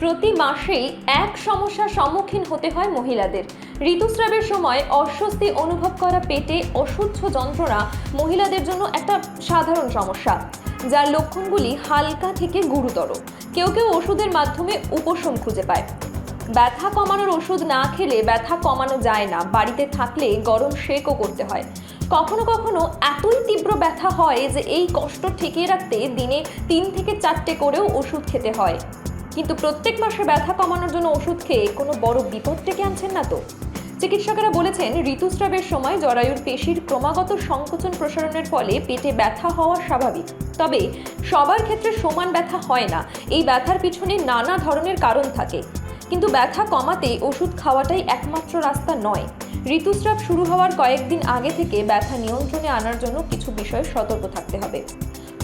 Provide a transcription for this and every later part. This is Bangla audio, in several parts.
প্রতি মাসেই এক সমস্যার সম্মুখীন হতে হয় মহিলাদের। ঋতুস্রাবের সময় অস্বস্তি অনুভব করা পেটে অসহ্য যন্ত্রণা মহিলাদের জন্য একটা সাধারণ সমস্যা, যার লক্ষণগুলি হালকা থেকে গুরুতর। কেউ কেউ ওষুধের মাধ্যমে উপশম খুঁজে পায়। ব্যথা কমানোর ওষুধ না খেলে ব্যথা কমানো যায় না, বাড়িতে থাকলে গরম শেকও করতে হয়। কখনো কখনো এতই তীব্র ব্যথা হয় যে এই কষ্ট ঠেকিয়ে রাখতে দিনে তিন থেকে চারটে করেও ওষুধ খেতে হয়। কিন্তু প্রত্যেক মাসে ব্যথা কমানোর জন্য ওষুধ খেয়ে কোনো বড় বিপদ ডেকে আনছেন না তো? চিকিৎসকেরা বলেছেন, ঋতুস্রাবের সময় জরায়ুর পেশির ক্রমাগত সংকোচন প্রসারণের ফলে পেটে ব্যথা হওয়া স্বাভাবিক। তবে সবার ক্ষেত্রে সমান ব্যথা হয় না, এই ব্যথার পিছনে নানা ধরনের কারণ থাকে। কিন্তু ব্যথা কমাতে ওষুধ খাওয়াটাই একমাত্র রাস্তা নয়। ঋতুস্রাব শুরু হওয়ার কয়েকদিন আগে থেকে ব্যথা নিয়ন্ত্রণে আনার জন্য কিছু বিষয়ে সতর্ক থাকতে হবে।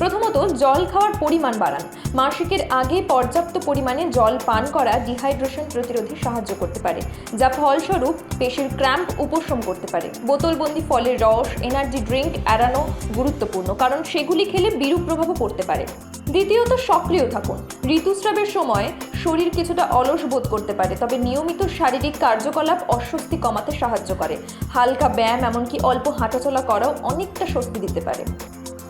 প্রথমত জল খাওয়ার পরিমাণ বাড়ান। মাসিকের আগে পর্যাপ্ত পরিমাণে জল পান করা ডিহাইড্রেশন প্রতিরোধে সাহায্য করতে পারে, যা ফলস্বরূপ পেশির ক্র্যাম্প উপশম করতে পারে। বোতলবন্দি ফলের রস এনার্জি ড্রিঙ্ক এড়ানো গুরুত্বপূর্ণ, কারণ সেগুলি খেলে বিরূপ প্রভাবও পড়তে পারে। দ্বিতীয়ত সক্রিয় থাকুন। ঋতুস্রাবের সময় শরীর কিছুটা অলস বোধ করতে পারে, তবে নিয়মিত শারীরিক কার্যকলাপ অস্বস্তি কমাতে সাহায্য করে। হালকা ব্যায়াম এমনকি অল্প হাঁটাচলা করাও অনেকটা স্বস্তি দিতে পারে।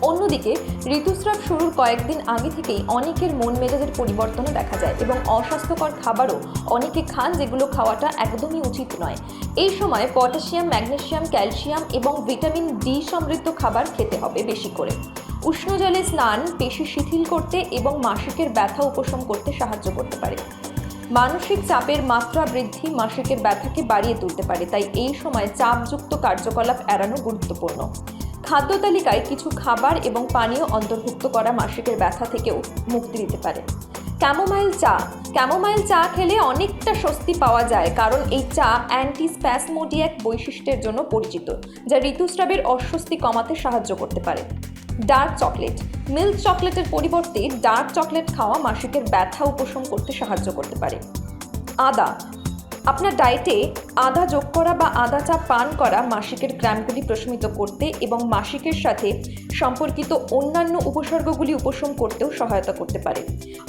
অন্যদিকে ঋতুস্রাব শুরুর কয়েকদিন আগে থেকেই অনেকের মন মেজাজের পরিবর্তনও দেখা যায় এবং অস্বাস্থ্যকর খাবারও অনেকে খান যেগুলো খাওয়াটা একদমই উচিত নয়। এই সময় পটাশিয়াম ম্যাগনেসিয়াম ক্যালসিয়াম এবং ভিটামিন ডি সমৃদ্ধ খাবার খেতে হবে বেশি করে। উষ্ণ জলে স্নান, পেশি শিথিল করতে এবং মাসিকের ব্যথা উপশম করতে সাহায্য করতে পারে। মানসিক চাপের মাত্রা বৃদ্ধি মাসিকের ব্যথাকে বাড়িয়ে তুলতে পারে, তাই এই সময় চাপযুক্ত কার্যকলাপ এড়ানো গুরুত্বপূর্ণ। খাদ্য তালিকায় কিছু খাবার এবং পানীয় অন্তর্ভুক্ত করা মাসিকের ব্যথা থেকেও মুক্তি দিতে পারে। ক্যামোমাইল চা। ক্যামোমাইল চা খেলে অনেকটা স্বস্তি পাওয়া যায়, কারণ এই চা অ্যান্টি স্প্যাসমোডিয়াক বৈশিষ্ট্যের জন্য পরিচিত, যা ঋতুস্রাবের অস্বস্তি কমাতে সাহায্য করতে পারে। Dark chocolate. মিল্ক চকলেটের পরিবর্তে ডার্ক চকলেট খাওয়া মাসিকের ব্যথা উপশম করতে সাহায্য করতে পারে। আদা। আপনার ডায়েটে আদা যোগ করা বা আদা চা পান করা মাসিকের ক্র্যাম্পগুলি প্রশমিত করতে এবং মাসিকের সাথে সম্পর্কিত অন্যান্য উপসর্গগুলি উপশম করতেও সহায়তা করতে পারে।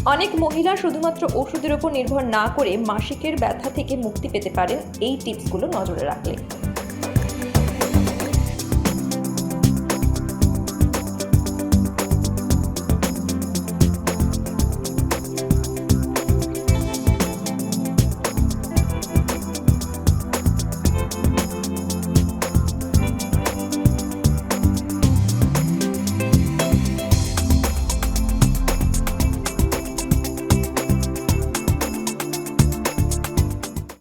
অনেক মহিলা শুধুমাত্র ওষুধের উপর নির্ভর না করে মাসিকের ব্যথা থেকে মুক্তি পেতে পারেন, এই টিপসগুলো নজরে রাখলে।